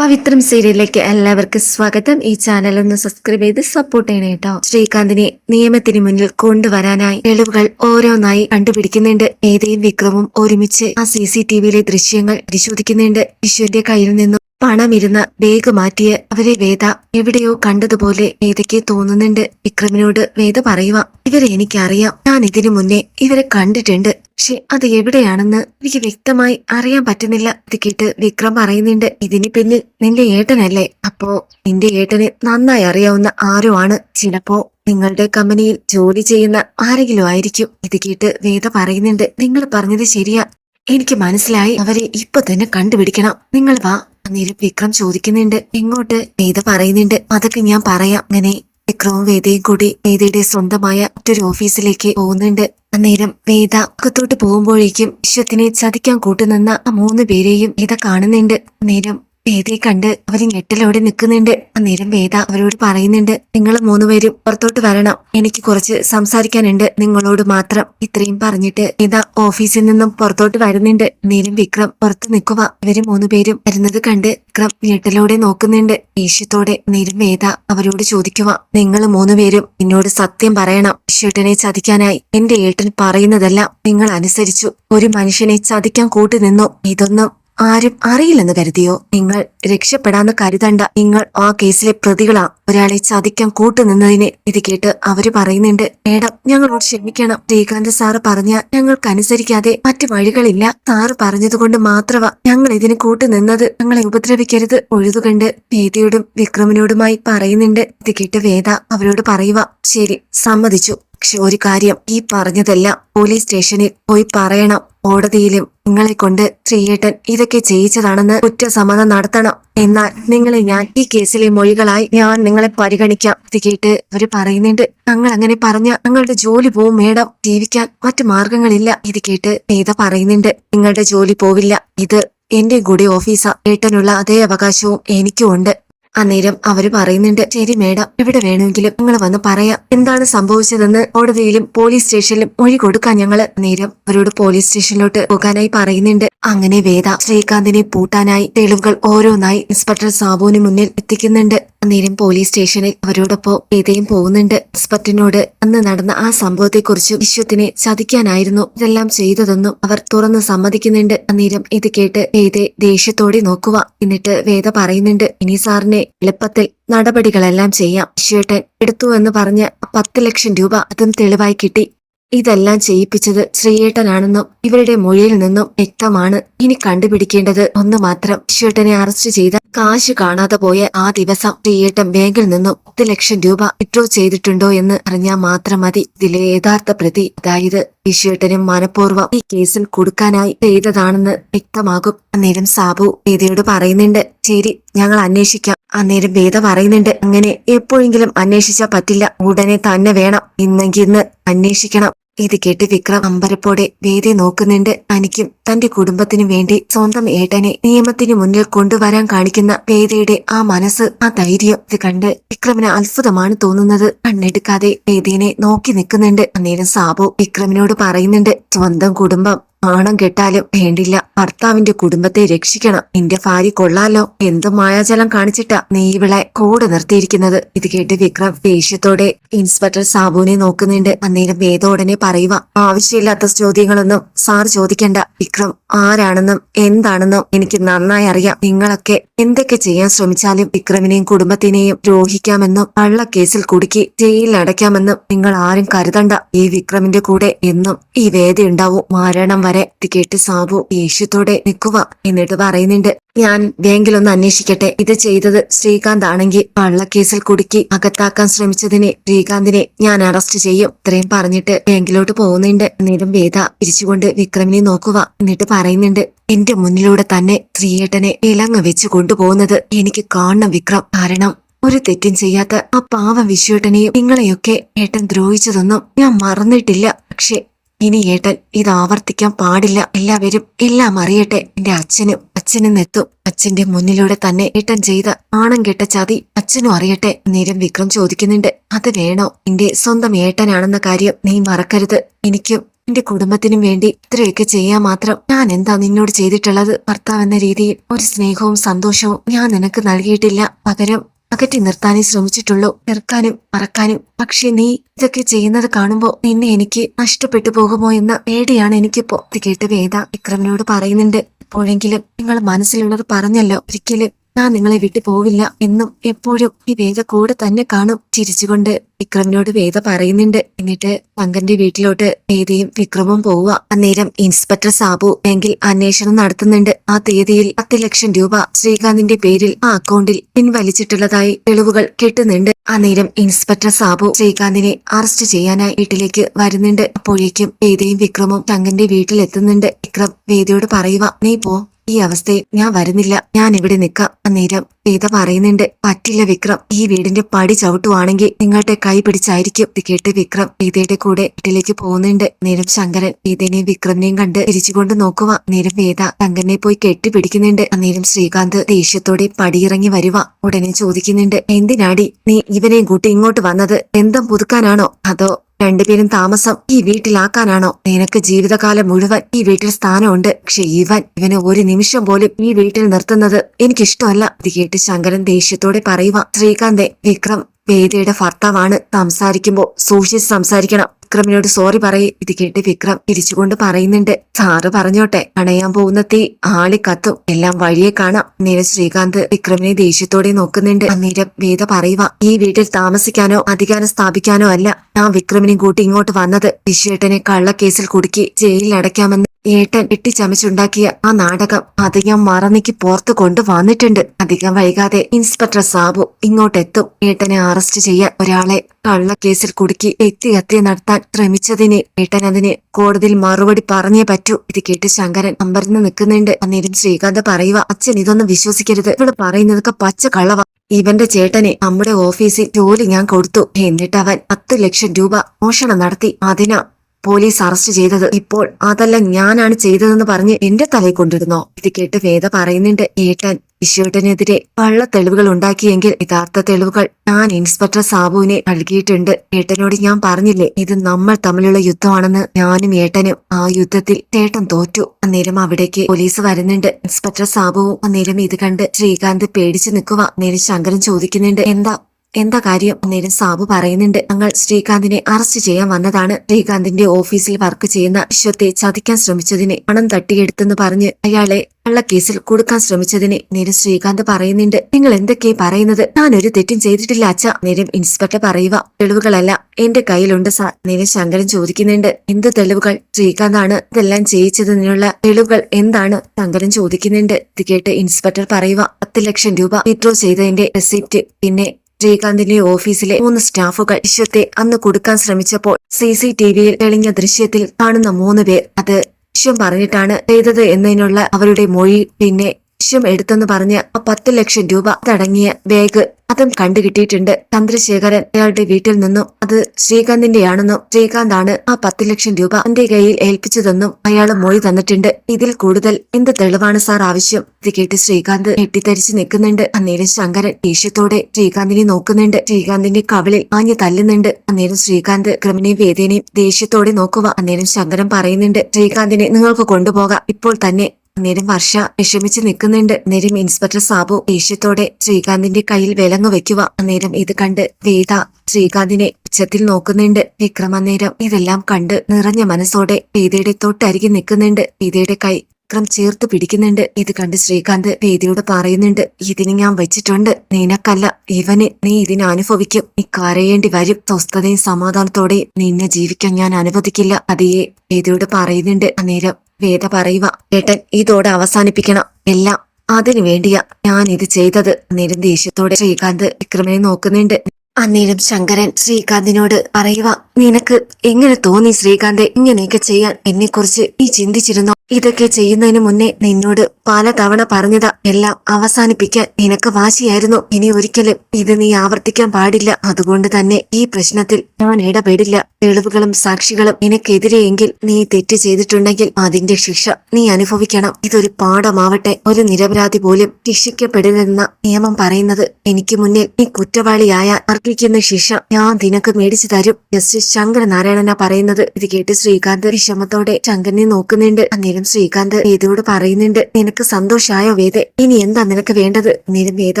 പവിത്രം സീരിയലിലേക്ക് എല്ലാവർക്കും സ്വാഗതം. ഈ ചാനൽ ഒന്ന് സബ്സ്ക്രൈബ് ചെയ്ത് സപ്പോർട്ട് ചെയ്യണേ കേട്ടോ ശ്രീകാന്തിനെ നിയമത്തിന് മുന്നിൽ കൊണ്ടുവരാനായി തെളിവുകൾ ഓരോന്നായി കണ്ടുപിടിക്കുന്നുണ്ട്. ഏതയും വിക്രമും ഒരുമിച്ച് ആ സി സി ടി വിയിലെ ദൃശ്യങ്ങൾ പരിശോധിക്കുന്നുണ്ട്. വിശ്വന്റെ കയ്യിൽ നിന്നും പണമിരുന്ന ബേഗ് മാറ്റിയ അവരെ വേദ എവിടെയോ കണ്ടതുപോലെ വേദയ്ക്ക് തോന്നുന്നുണ്ട്. വിക്രമിനോട് വേദ പറയുക ഇവരെ എനിക്കറിയാം. ഞാൻ ഇതിനു മുന്നേ ഇവരെ കണ്ടിട്ടുണ്ട്. പക്ഷെ അത് എവിടെയാണെന്ന് എനിക്ക് വ്യക്തമായി അറിയാൻ പറ്റുന്നില്ല. ഇത് കേട്ട് വിക്രം പറയുന്നുണ്ട് ഇതിന് പിന്നിൽ നിന്റെ ഏട്ടനല്ലേ? അപ്പോ നിന്റെ ഏട്ടന് നന്നായി അറിയാവുന്ന ആരോ ആണ്. ചിലപ്പോ നിങ്ങളുടെ കമ്പനിയിൽ ജോലി ചെയ്യുന്ന ആരെങ്കിലും ആയിരിക്കും. ഇത് കേട്ട് വേദ പറയുന്നുണ്ട് നിങ്ങൾ പറഞ്ഞത് ശരിയാ. എനിക്ക് മനസ്സിലായി. അവരെ ഇപ്പൊ തന്നെ കണ്ടുപിടിക്കണം. നിങ്ങൾ വാ. അന്നേരം വിക്രം ചോദിക്കുന്നുണ്ട്. എങ്ങോട്ട് വേദ പറയുന്നുണ്ട്. അതൊക്കെ ഞാൻ പറയാം. അങ്ങനെ വിക്രവും വേദയും കൂടി വേദയുടെ സ്വന്തമായ മറ്റൊരു ഓഫീസിലേക്ക് പോകുന്നുണ്ട്. അന്നേരം വേദ അകത്തോട്ട് പോകുമ്പോഴേക്കും വിശ്വത്തിനെ ചതിക്കാൻ കൂട്ടുനിന്ന ആ മൂന്ന് പേരെയും വേദ കാണുന്നുണ്ട്. അന്നേരം വേദയെ കണ്ട് അവർ ഞെട്ടലോടെ നിൽക്കുന്നുണ്ട്. അന്നേരം വേദ അവരോട് പറയുന്നുണ്ട് നിങ്ങൾ മൂന്നുപേരും പുറത്തോട്ട് വരണം. എനിക്ക് കുറച്ച് സംസാരിക്കാനുണ്ട്. നിങ്ങളോട് മാത്രം. ഇത്രയും പറഞ്ഞിട്ട് വേദ ഓഫീസിൽ നിന്നും പുറത്തോട്ട് വരുന്നുണ്ട്. അന്നേരം വിക്രം പുറത്ത് നിൽക്കുക ഇവർ മൂന്നുപേരും വരുന്നത് കണ്ട് വിക്രം ഞെട്ടലോടെ നോക്കുന്നുണ്ട്. ദേഷ്യത്തോടെ നേരം വേദ അവരോട് ചോദിക്കുക നിങ്ങൾ മൂന്നുപേരും എന്നോട് സത്യം പറയണം. ഈശ്വട്ടനെ ചതിക്കാനായി എന്റെ ഏട്ടൻ പറയുന്നതെല്ലാം നിങ്ങൾ അനുസരിച്ചു. ഒരു മനുഷ്യനെ ചതിക്കാൻ കൂട്ടുനിന്നു. ഇതൊന്നും ആരും അറിയില്ലെന്ന് കരുതിയോ? നിങ്ങൾ രക്ഷപ്പെടാന്ന് കരുതണ്ട. നിങ്ങൾ ആ കേസിലെ പ്രതികളാ. ഒരാളെ ചതിക്കാൻ കൂട്ടുനിന്നതിനെ ഇത് കേട്ട് അവർ പറയുന്നുണ്ട് മേഡം ഞങ്ങളോട് ക്ഷമിക്കണം. ശ്രീകാന്ത് സാറ് പറഞ്ഞ ഞങ്ങൾക്ക് അനുസരിക്കാതെ മറ്റു വഴികളില്ല. സാറ് പറഞ്ഞതുകൊണ്ട് മാത്രമാ ഞങ്ങൾ ഇതിന് കൂട്ടുനിന്നത്. ഞങ്ങളെ ഉപദ്രവിക്കരുത്. ഒഴുതുകണ്ട് വേദിയോടും വിക്രമനോടുമായി പറയുന്നുണ്ട്. ഇത് കേട്ട് വേദ അവരോട് പറയുക ശരി സമ്മതിച്ചു. പക്ഷെ ഒരു കാര്യം ഈ പറഞ്ഞതെല്ലാം പോലീസ് സ്റ്റേഷനിൽ പോയി പറയണം. കോടതിയിലും നിങ്ങളെ കൊണ്ട് ശ്രീയേട്ടൻ ഇതൊക്കെ ചെയ്യിച്ചതാണെന്ന് കുറ്റസമ്മതം നടത്തണം. എന്നാൽ നിങ്ങളെ ഞാൻ ഈ കേസിലെ മൊഴികളായി ഞാൻ നിങ്ങളെ പരിഗണിക്കാം. ഇത് കേട്ട് അവർ പറയുന്നുണ്ട് ഞങ്ങൾ അങ്ങനെ പറഞ്ഞ ഞങ്ങളുടെ ജോലി പോവും മേഡം. ജീവിക്കാൻ മറ്റു മാർഗങ്ങളില്ല. ഇത് കേട്ട് പേത പറയുന്നുണ്ട് നിങ്ങളുടെ ജോലി പോവില്ല. ഇത് എന്റെ കൂടെ ഓഫീസാ. ഏട്ടനുള്ള അതേ അവകാശവും എനിക്കും ഉണ്ട്. അന്നേരം അവർ പറയുന്നുണ്ട് ശരി മേഡം ഇവിടെ വേണമെങ്കിലും നിങ്ങൾ വന്ന് പറയാം. എന്താണ് സംഭവിച്ചതെന്ന് കോടതിയിലും പോലീസ് സ്റ്റേഷനിലും മൊഴി കൊടുക്കാൻ ഞങ്ങൾ? നേരം അവരോട് പോലീസ് സ്റ്റേഷനിലോട്ട് പോകാനായി പറയുന്നുണ്ട്. അങ്ങനെ വേദ ശ്രീകാന്തിനെ പൂട്ടാനായി തെളിവുകൾ ഓരോന്നായി ഇൻസ്പെക്ടർ സാബുവിന് മുന്നിൽ എത്തിക്കുന്നുണ്ട്. അന്നേരം പോലീസ് സ്റ്റേഷനിൽ അവരോടൊപ്പം വേദയും പോകുന്നുണ്ട്. ഇൻസ്പെക്ടറിനോട് അന്ന് നടന്ന ആ സംഭവത്തെക്കുറിച്ച് വിശ്വത്തിനെ ചതിക്കാനായിരുന്നു ഇതെല്ലാം ചെയ്തതെന്നും അവർ തുറന്ന് സമ്മതിക്കുന്നുണ്ട്. അന്നേരം ഇത് കേട്ട് വേദയെ ദേഷ്യത്തോടെ നോക്കുക. എന്നിട്ട് വേദ പറയുന്നുണ്ട് ഇനി സാറിനെ എളുപ്പത്തിൽ നടപടികളെല്ലാം ചെയ്യാം. ശേട്ടൻ എടുത്തു എന്ന് പറഞ്ഞ് പത്ത് ലക്ഷം രൂപ അതും തെളിവായി കിട്ടി. ഇതെല്ലാം ചെയ്യിപ്പിച്ചത് ശ്രീയേട്ടനാണെന്നും ഇവരുടെ മൊഴിയിൽ നിന്നും വ്യക്തമാണ് ഇനി കണ്ടുപിടിക്കേണ്ടത്. ഒന്ന് മാത്രം ശേട്ടനെ അറസ്റ്റ് ചെയ്ത കാശ് കാണാതെ പോയ ആ ദിവസം ശ്രീയേട്ടൻ ബാങ്കിൽ നിന്നും പത്ത് ലക്ഷം രൂപ വിഡ്രോ ചെയ്തിട്ടുണ്ടോ എന്ന് അറിഞ്ഞാൽ മാത്രം മതി. ഇതിലെ യഥാർത്ഥ പ്രതി അതായത് വിശ്വേട്ടനും മനഃപൂർവം ഈ കേസിൽ കൊടുക്കാനായി ചെയ്തതാണെന്ന് വ്യക്തമാകും. അന്നേരം സാബു ഗീതയോട് പറയുന്നുണ്ട് ശരി ഞങ്ങൾ അന്വേഷിക്കാം. അന്നേരം വേദ പറയുന്നുണ്ട് അങ്ങനെ എപ്പോഴെങ്കിലും അന്വേഷിച്ചാ പറ്റില്ല. ഉടനെ തന്നെ വേണം. ഇന്നെങ്കിൽ ഇന്ന് അന്വേഷിക്കണം. ഇത് കേട്ട് വിക്രം അമ്പരപ്പോടെ വേദി നോക്കുന്നുണ്ട്. തനിക്കും തന്റെ കുടുംബത്തിനും വേണ്ടി സ്വന്തം ഏട്ടനെ നിയമത്തിന് മുന്നിൽ കൊണ്ടുവരാൻ കാണിക്കുന്ന വേദയുടെ ആ മനസ്സ് ആ ധൈര്യം ഇത് കണ്ട് വിക്രമിന് അത്ഭുതമാണ് തോന്നുന്നത്. കണ്ണെടുക്കാതെ വേദിയെ നോക്കി നിൽക്കുന്നുണ്ട്. അന്നേരം സാബു വിക്രമിനോട് പറയുന്നുണ്ട് സ്വന്തം കുടുംബം ആണം കെട്ടാലും വേണ്ടില്ല. ഭർത്താവിന്റെ കുടുംബത്തെ രക്ഷിക്കണം. നിന്റെ ഭാര്യ കൊള്ളാലോ. എന്ത് മായാജലം കാണിച്ചിട്ടാ നീ ഇവളെ കൂടെ നിർത്തിയിരിക്കുന്നത്? ഇത് കേട്ട് വിക്രം ദേഷ്യത്തോടെ ഇൻസ്പെക്ടർ സാബുവിനെ നോക്കുന്നുണ്ട്. അന്നേരം വേദ ഉടനെ പറയുക ആവശ്യമില്ലാത്ത ചോദ്യങ്ങളൊന്നും സാർ ചോദിക്കണ്ട. വിക്രം ആരാണെന്നും എന്താണെന്നും എനിക്ക് നന്നായി അറിയാം. നിങ്ങളൊക്കെ എന്തൊക്കെ ചെയ്യാൻ ശ്രമിച്ചാലും വിക്രമിനെയും കുടുംബത്തിനെയും ദ്രോഹിക്കാമെന്നും കള്ളക്കേസിൽ കുടുക്കി ജയിലിൽ അടയ്ക്കാമെന്നും നിങ്ങൾ ആരും കരുതണ്ട. ഈ വിക്രമിന്റെ കൂടെ എന്നും ഈ വേദയുണ്ടാവും. മരണം വരെ കേട്ട് സാബു ദേഷ്യത്തോടെ നിൽക്കുക എന്നിട്ട് പറയുന്നുണ്ട് ഞാൻ ബാങ്കിലൊന്ന് അന്വേഷിക്കട്ടെ. ഇത് ചെയ്തത് ശ്രീകാന്ത് ആണെങ്കിൽ കള്ളക്കേസിൽ കുടുക്കി അകത്താക്കാൻ ശ്രമിച്ചതിനെ ശ്രീകാന്തിനെ ഞാൻ അറസ്റ്റ് ചെയ്യും. ഇത്രയും പറഞ്ഞിട്ട് ബാങ്കിലോട്ട് പോകുന്നുണ്ട്. നേരം വേദ തിരിച്ചുകൊണ്ട് വിക്രമിനെ നോക്കുക എന്നിട്ട് പറയുന്നുണ്ട് എന്റെ മുന്നിലൂടെ തന്നെ ശ്രീയേട്ടനെ ഇലങ്ങ് വെച്ച് കൊണ്ടുപോകുന്നത് എനിക്ക് കാണണം വിക്രം. കാരണം ഒരു തെറ്റും ചെയ്യാത്ത ആ പാവ വിശ്വേട്ടനെയും നിങ്ങളെയൊക്കെ ഏട്ടൻ ദ്രോഹിച്ചതൊന്നും ഞാൻ മറന്നിട്ടില്ല. പക്ഷെ ഇനി ഏട്ടൻ ഇത് ആവർത്തിക്കാൻ പാടില്ല. എല്ലാവരും എല്ലാം അറിയട്ടെ. എന്റെ അച്ഛനും അച്ഛനും നെത്തും അച്ഛന്റെ മുന്നിലൂടെ തന്നെ ഏട്ടൻ ചെയ്ത ആണം കെട്ട ചതി അച്ഛനും അറിയട്ടെ. നേരം വിക്രം ചോദിക്കുന്നുണ്ട്. അത് വേണോ? എന്റെ സ്വന്തം ഏട്ടനാണെന്ന കാര്യം നീ മറക്കരുത്. എനിക്കും എന്റെ കുടുംബത്തിനും വേണ്ടി ഇത്രയൊക്കെ ചെയ്യാൻ മാത്രം ഞാൻ എന്താ നിന്നോട് ചെയ്തിട്ടുള്ളത്? ഭർത്താവ് എന്ന രീതിയിൽ ഒരു സ്നേഹവും സന്തോഷവും ഞാൻ നിനക്ക് നൽകിയിട്ടില്ല. പകരം അകറ്റി നിർത്താനേ ശ്രമിച്ചിട്ടുള്ളൂ. നിർക്കാനും മറക്കാനും. പക്ഷെ നീ ഇതൊക്കെ ചെയ്യുന്നത് കാണുമ്പോ നിന്നെ എനിക്ക് നഷ്ടപ്പെട്ടു പോകുമോ എന്ന പേടിയാണ് എനിക്കിപ്പോ. ഇത് കേട്ട് വേദ വിക്രമനോട് പറയുന്നുണ്ട്. എപ്പോഴെങ്കിലും നിങ്ങൾ മനസ്സിലുള്ളത് പറഞ്ഞല്ലോ. ഒരിക്കലും ഞാൻ നിങ്ങളെ വിട്ടു പോവില്ല എന്നും എപ്പോഴും ഈ വേദ കൂടെ തന്നെ കാണും ചിരിച്ചുകൊണ്ട്. വിക്രമിനോട് വേദ പറയുന്നുണ്ട്. എന്നിട്ട് പങ്കന്റെ വീട്ടിലോട്ട് വേദയും വിക്രമും പോവുക. അന്നേരം ഇൻസ്പെക്ടർ സാബു ബാങ്കിൽ അന്വേഷണം നടത്തുന്നുണ്ട്. ആ തീയതിയിൽ പത്ത് ലക്ഷം രൂപ ശ്രീകാന്തിന്റെ പേരിൽ ആ അക്കൗണ്ടിൽ പിൻവലിച്ചിട്ടുള്ളതായി തെളിവുകൾ കിട്ടുന്നുണ്ട്. അന്നേരം ഇൻസ്പെക്ടർ സാബു ശ്രീകാന്തിനെ അറസ്റ്റ് ചെയ്യാനായി വീട്ടിലേക്ക് വരുന്നുണ്ട്. അപ്പോഴേക്കും വേദയും വിക്രമും തങ്കന്റെ വീട്ടിലെത്തുന്നുണ്ട്. വിക്രം വേദയോട് പറയുക നീ പോ. ഈ അവസ്ഥയിൽ ഞാൻ വരുന്നില്ല. ഞാൻ ഇവിടെ നിൽക്കാം? അന്നേരം വേദ പറയുന്നുണ്ട് പറ്റില്ല വിക്രം. ഈ വീടിന്റെ പടി ചവിട്ടുവാണെങ്കിൽ നിങ്ങളുടെ കൈ പിടിച്ചായിരിക്കും. കേട്ട് വിക്രം പീതയുടെ കൂടെ വീട്ടിലേക്ക് പോകുന്നുണ്ട്. നേരം ശങ്കരൻ പീതേനെയും വിക്രമിനെയും കണ്ട് തിരിച്ചുകൊണ്ട് നോക്കുക നേരം വേദ ശങ്കരനെ പോയി കെട്ടിപ്പിടിക്കുന്നുണ്ട്. അന്നേരം ശ്രീകാന്ത് ദേഷ്യത്തോടെ പടിയിറങ്ങി വരുവ. ഉടനെ ചോദിക്കുന്നുണ്ട് എന്തിനാടി നീ ഇവനെയും കൂട്ടി ഇങ്ങോട്ട് വന്നത്? ബന്ധം പുതുക്കാനാണോ? അതോ രണ്ടുപേരും താമസം ഈ വീട്ടിലാക്കാനാണോ? നിനക്ക് ജീവിതകാലം മുഴുവൻ ഈ വീട്ടിൽ സ്ഥാനമുണ്ട്. പക്ഷെ ഇവൻ ഇവനെ ഒരു നിമിഷം പോലും ഈ വീട്ടിൽ നിർത്തുന്നത് എനിക്കിഷ്ടമല്ല. ഇത് കേട്ട് ശങ്കരൻ ദേഷ്യത്തോടെ പറയുക ശ്രീകാന്തെ വിക്രം വേദയുടെ ഭർത്താവാണ് സംസാരിക്കുമ്പോ സൂക്ഷിച്ച് സംസാരിക്കണം. വിക്രമിനോട് സോറി പറയേ. ഇത് കേട്ട് വിക്രം തിരിച്ചുകൊണ്ട് പറയുന്നുണ്ട്. സാറ് പറഞ്ഞോട്ടെ. അണയാൻ പോകുന്ന തീ ആളി കത്തും. എല്ലാം വഴിയെ കാണാം നേരെ ശ്രീകാന്ത് വിക്രമിനെ ദേഷ്യത്തോടെ നോക്കുന്നുണ്ട്. അന്നേരം വേദ പറയുക ഈ വീട്ടിൽ താമസിക്കാനോ അധികാരം സ്ഥാപിക്കാനോ അല്ല. ഞാൻ വിക്രമിനെ കൂട്ടി ഇങ്ങോട്ട് വന്നത് വിശ്വേട്ടനെ കള്ളക്കേസിൽ കുടുക്കി ജയിലിൽ അടയ്ക്കാമെന്ന് ഏട്ടൻ എട്ടിച്ചമച്ചുണ്ടാക്കിയ ആ നാടകം. അത് ഞാൻ മറന്നിക്ക് പുറത്തു കൊണ്ട് വന്നിട്ടുണ്ട്. അധികം വൈകാതെ ഇൻസ്പെക്ടർ സാബു ഇങ്ങോട്ടെത്തും. ഏട്ടനെ അറസ്റ്റ് ചെയ്യാൻ ഒരാളെ കള്ളക്കേസിൽ കുടുക്കി വ്യക്തിഹത്യ നടത്താൻ ശ്രമിച്ചതിന് ഏട്ടൻ അതിന് കോടതിയിൽ മറുപടി പറഞ്ഞേ പറ്റൂ. ഇത് കേട്ട് ശങ്കരൻ അമ്പരന്ന് നിൽക്കുന്നുണ്ട്. അന്നേരം ശ്രീകാന്ത് പറയുക അച്ഛൻ ഇതൊന്നും വിശ്വസിക്കരുത്. ഇവൾ പറയുന്നതൊക്കെ പച്ച കള്ളവ ഇവന്റെ ചേട്ടനെ നമ്മുടെ ഓഫീസിൽ ജോലി ഞാൻ കൊടുത്തു. എന്നിട്ട് അവൻ പത്ത് ലക്ഷം രൂപ മോഷണം നടത്തി. അതിനാ പോലീസ് അറസ്റ്റ് ചെയ്തത്. ഇപ്പോൾ അതല്ല ഞാനാണ് ചെയ്തതെന്ന് പറഞ്ഞ് എന്റെ തലയിൽ കൊണ്ടിരുന്നോ? ഇത് കേട്ട് വേദ പറയുന്നുണ്ട് ഏട്ടൻ ഈശ്വരനെതിരെ പള്ള തെളിവുകൾ ഉണ്ടാക്കിയെങ്കിൽ യഥാർത്ഥ തെളിവുകൾ ഞാൻ ഇൻസ്പെക്ടർ സാബുവിനെ നൽകിയിട്ടുണ്ട്. ഏട്ടനോട് ഞാൻ പറഞ്ഞില്ലേ ഇത് നമ്മൾ തമ്മിലുള്ള യുദ്ധമാണെന്ന് ഞാനും ഏട്ടനും ആ യുദ്ധത്തിൽ ചേട്ടൻ തോറ്റു. അന്നേരം അവിടേക്ക് പോലീസ് വരുന്നുണ്ട്. ഇൻസ്പെക്ടർ സാബുവും അന്നേരം ഇത് കണ്ട് ശ്രീകാന്ത് പേടിച്ചു നിൽക്കുക അന്നേരം ശങ്കരൻ ചോദിക്കുന്നുണ്ട് എന്താ എന്താ കാര്യം? അന്നേരം സാബു പറയുന്നുണ്ട്. ഞങ്ങൾ ശ്രീകാന്തിനെ അറസ്റ്റ് ചെയ്യാൻ വന്നതാണ്. ശ്രീകാന്തിന്റെ ഓഫീസിൽ വർക്ക് ചെയ്യുന്ന വിശ്വത്തെ ചതിക്കാൻ ശ്രമിച്ചതിനെ പണം തട്ടിയെടുത്തെന്ന് പറഞ്ഞ് അയാളെ കേസിൽ കൊടുക്കാൻ ശ്രമിച്ചതിനെ നേരം ശ്രീകാന്ത് പറയുന്നുണ്ട്. നിങ്ങൾ എന്തൊക്കെയാ പറയുന്നത്? ഞാൻ ഒരു തെറ്റും ചെയ്തിട്ടില്ല അച്ഛ. നേരം ഇൻസ്പെക്ടർ പറയുക തെളിവുകളല്ല എന്റെ കയ്യിലുണ്ട് സാർ. നേരം ശങ്കരൻ ചോദിക്കുന്നുണ്ട് എന്ത് തെളിവുകൾ? ശ്രീകാന്താണ് ഇതെല്ലാം ചെയ്യിച്ചതിനുള്ള തെളിവുകൾ എന്താണ്? ശങ്കരൻ ചോദിക്കുന്നുണ്ട്. ഇത് കേട്ട് ഇൻസ്പെക്ടർ പറയുക പത്ത് ലക്ഷം രൂപ വിഡ്രോ ചെയ്തതിന്റെ റെസിപ്റ്റ് പിന്നെ ശ്രീകാന്തിന്റെ ഓഫീസിലെ മൂന്ന് സ്റ്റാഫുകൾ വിശ്വത്തെ അന്ന് കൊടുക്കാൻ ശ്രമിച്ചപ്പോൾ സി സി ടി വിയിൽ തെളിഞ്ഞ ദൃശ്യത്തിൽ കാണുന്ന മൂന്ന് പേർ അത് വിശ്വം പറഞ്ഞിട്ടാണ് ചെയ്തത് എന്നതിനുള്ള അവരുടെ മൊഴി പിന്നെ വിശ്വം എടുത്തെന്ന് പറഞ്ഞ് ആ പത്ത് ലക്ഷം രൂപ അതടങ്ങിയ ബാഗ് അതും കണ്ടുകിട്ടിയിട്ടുണ്ട്. ചന്ദ്രശേഖരൻ അയാളുടെ വീട്ടിൽ നിന്നും അത് ശ്രീകാന്തിന്റെയാണെന്നും ശ്രീകാന്താണ് ആ പത്ത് ലക്ഷം രൂപ തന്റെ കയ്യിൽ ഏൽപ്പിച്ചതെന്നും അയാൾ മൊഴി തന്നിട്ടുണ്ട്. ഇതിൽ കൂടുതൽ എന്ത് തെളിവാണ് സാർ ആവശ്യം? ഇത് കേട്ട് ശ്രീകാന്ത് കെട്ടിത്തരിച്ചു നിൽക്കുന്നുണ്ട്. അന്നേരം ശങ്കരൻ ദേഷ്യത്തോടെ ശ്രീകാന്തിനെ നോക്കുന്നുണ്ട്. ശ്രീകാന്തിന്റെ കവിളിൽ ആഞ്ഞു തല്ലുന്നുണ്ട്. അന്നേരം ശ്രീകാന്ത് ക്രമിനെയും വേദേനെയും ദേഷ്യത്തോടെ നോക്കുക. അന്നേരം ശങ്കരൻ പറയുന്നുണ്ട് ശ്രീകാന്തിനെ നിങ്ങൾക്ക് കൊണ്ടുപോകാം. ഇപ്പോൾ തന്നെ അന്നേരം വർഷ വിഷമിച്ച് നിൽക്കുന്നുണ്ട്. അന്നേരം ഇൻസ്പെക്ടർ സാബു ദേഷ്യത്തോടെ ശ്രീകാന്തിന്റെ കയ്യിൽ വിലങ്ങ് വെക്കുക അന്നേരം ഇത് കണ്ട് വേദ ശ്രീകാന്തിനെ ഉച്ചത്തിൽ നോക്കുന്നുണ്ട്. വിക്രം അന്നേരം ഇതെല്ലാം കണ്ട് നിറഞ്ഞ മനസ്സോടെ വേദയുടെ തൊട്ടരികെ നിൽക്കുന്നുണ്ട്. വേദയുടെ കൈ വിക്രം ചേർത്ത് പിടിക്കുന്നുണ്ട്. ഇത് കണ്ട് ശ്രീകാന്ത് വേദിയോട് പറയുന്നുണ്ട് ഇതിന് ഞാൻ വെച്ചിട്ടുണ്ട്. നിനക്കല്ല ഇവന് നീ ഇതിനെ അനുഭവിക്കും. നീ കരയേണ്ടി വരും. സ്വസ്ഥതയും സമാധാനത്തോടെ നിന്നെ ജീവിക്കാൻ ഞാൻ അനുവദിക്കില്ല. അതേ വേദിയോട് പറയുന്നുണ്ട്. അന്നേരം വേദ പറയുക ഏട്ടൻ ഇതോടെ അവസാനിപ്പിക്കണം. എല്ലാം അതിനു വേണ്ടിയാ ഞാൻ ഇത് ചെയ്തത്. അന്നേരം ദേഷ്യത്തോടെ ശ്രീകാന്ത് വിക്രമനെ നോക്കുന്നുണ്ട്. അന്നേരം ശങ്കരൻ ശ്രീകാന്തിനോട് പറയുക നിനക്ക് എങ്ങനെ തോന്നി ശ്രീകാന്തെ ഇങ്ങനെയൊക്കെ ചെയ്യാൻ? എന്നെ കുറിച്ച് നീ ചിന്തിച്ചിരുന്നോ? ഇതൊക്കെ ചെയ്യുന്നതിന് മുന്നേ നിന്നോട് പല തവണ പറഞ്ഞതാ. എല്ലാം അവസാനിപ്പിക്കാൻ നിനക്ക് വാശിയായിരുന്നു. ഇനി ഒരിക്കലും ഇത് നീ ആവർത്തിക്കാൻ പാടില്ല. അതുകൊണ്ട് തന്നെ ഈ പ്രശ്നത്തിൽ ഞാൻ ഇടപെടില്ല. തെളിവുകളും സാക്ഷികളും നിനക്കെതിരെയെങ്കിൽ നീ തെറ്റ് ചെയ്തിട്ടുണ്ടെങ്കിൽ അതിന്റെ ശിക്ഷ നീ അനുഭവിക്കണം. ഇതൊരു പാഠമാവട്ടെ. ഒരു നിരപരാധി പോലും ശിക്ഷിക്കപ്പെടരുതെന്ന നിയമം പറയുന്നത് എനിക്ക് മുന്നിൽ നീ കുറ്റവാളിയായ അർപ്പിക്കുന്ന ശിക്ഷ ഞാൻ നിനക്ക് മേടിച്ചു തരും. ജസ്റ്റിസ് ശങ്കരനാരായണന പറയുന്നത് ഇത് കേട്ട് ശ്രീകാന്ത് വിഷമത്തോടെ ശങ്കരനെ നോക്കുന്നുണ്ട്. അന്നേരം ശ്രീകാന്ത് വേദയോട് പറയുന്നുണ്ട് നിനക്ക് സന്തോഷായോ വേദ? ഇനി എന്താ നിനക്ക് വേണ്ടത്? അന്നേരം വേദ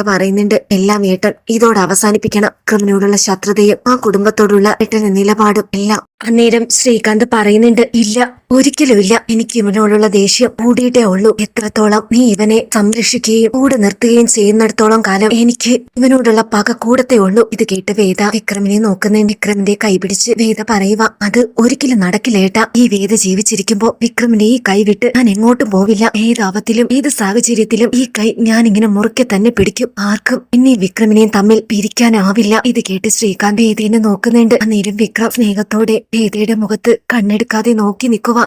പറയുന്നുണ്ട് എല്ലാം ഏട്ടൻ ഇതോടെ അവസാനിപ്പിക്കണം. ക്രിമിനോടുള്ള ശത്രുതയും ആ കുടുംബത്തോടുള്ള ഏട്ടന്റെ നിലപാടും എല്ലാം അന്നേരം ശ്രീകാന്ത് പറയുന്നുണ്ട് ഇല്ല ഒരിക്കലും ഇല്ല. എനിക്ക് ഇവനോടുള്ള ദേഷ്യം കൂടിയിട്ടേ ഉള്ളൂ. എത്രത്തോളം നീ ഇവനെ സംരക്ഷിക്കുകയും കൂടെ നിർത്തുകയും ചെയ്യുന്നിടത്തോളം കാലം എനിക്ക് ഇവനോടുള്ള പക കൂടത്തേ ഉള്ളൂ. ഇത് കേട്ട് വേദ വിക്രമിനെ നോക്കുന്ന വിക്രമിന്റെ കൈപിടിച്ച് വേദ പറയുക അത് ഒരിക്കലും നടക്കില്ലേട്ട ഈ വേദ ജീവിച്ചിരിക്കുമ്പോ വിക്രമിനെ ഈ കൈ വിട്ട് ഞാൻ എങ്ങോട്ടും പോവില്ല. ഏത് ആപത്തിലും ഏത് സാഹചര്യത്തിലും ഈ കൈ ഞാൻ ഇങ്ങനെ മുറുക്കെ തന്നെ പിടിക്കും. ആർക്കും ഇനി വിക്രമിനെയും തമ്മിൽ പിരിക്കാനാവില്ല. ഇത് കേട്ട് ശ്രീകാന്ത് വേദിനെ നോക്കുന്നുണ്ട്. അന്നേരം വിക്രം സ്നേഹത്തോടെ ഭീതിയുടെ മുഖത്ത് കണ്ണെടുക്കാതെ നോക്കി നിൽക്കുക